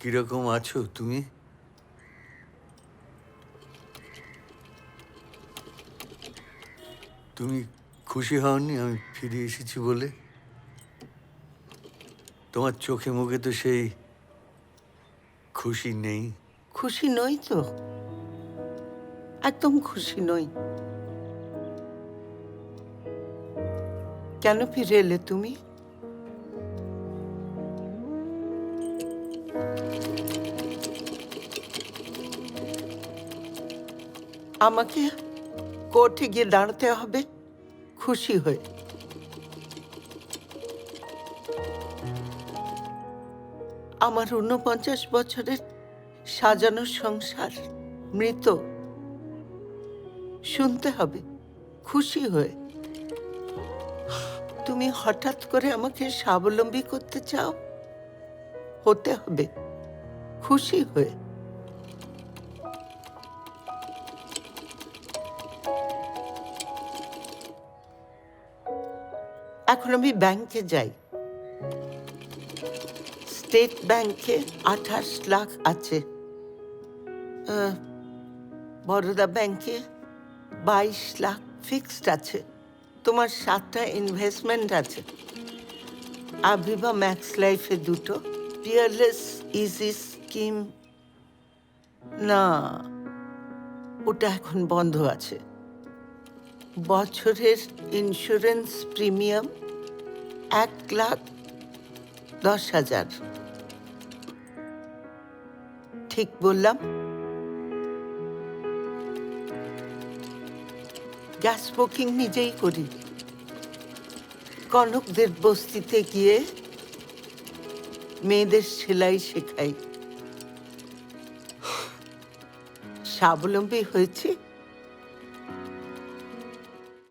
কীরকম আছো তুমি? তুমি খুশি হওনি আমি ফিরে এসেছি বলে? তোমার চোখে মুখে তো সেই খুশি নেই। খুশি নই তো। একদম খুশি নই। কেন ফিরে এলে তুমি? আমাকে কোর্টে গিয়ে দাঁড়াতে হবে, খুশি হয়ে। আমার ঊনপঞ্চাশ বছরের সাজানো সংসার মৃত। শুনতে হবে, খুশি হয়ে। তুমি হঠাৎ করে আমাকে স্বাবলম্বী করতে চাও? হতে হবে। খুশি হয়ে। এখন আমি ব্যাংকে যাই। স্টেট ব্যাংকে আঠাশ লাখ আছে। বরোদা ব্যাংকে বাইশ লাখ ফিক্সড আছে। তোমার সাতটা ইনভেস্টমেন্ট আছে। আভিবা ম্যাক্স লাইফে দুটো। পিয়ারলেস ইজি স্কিম না, ওটা এখন বন্ধ আছে। বছরের ইন্স্যুরেন্স প্রিমিয়াম এক লাখ দশ হাজার। ঠিক বললাম? গ্যাস বুকিং নিজেই করি। কনকদের বস্তিতে গিয়ে মেয়েদের সেলাই শেখাই। স্বাবলম্বী হয়েছি।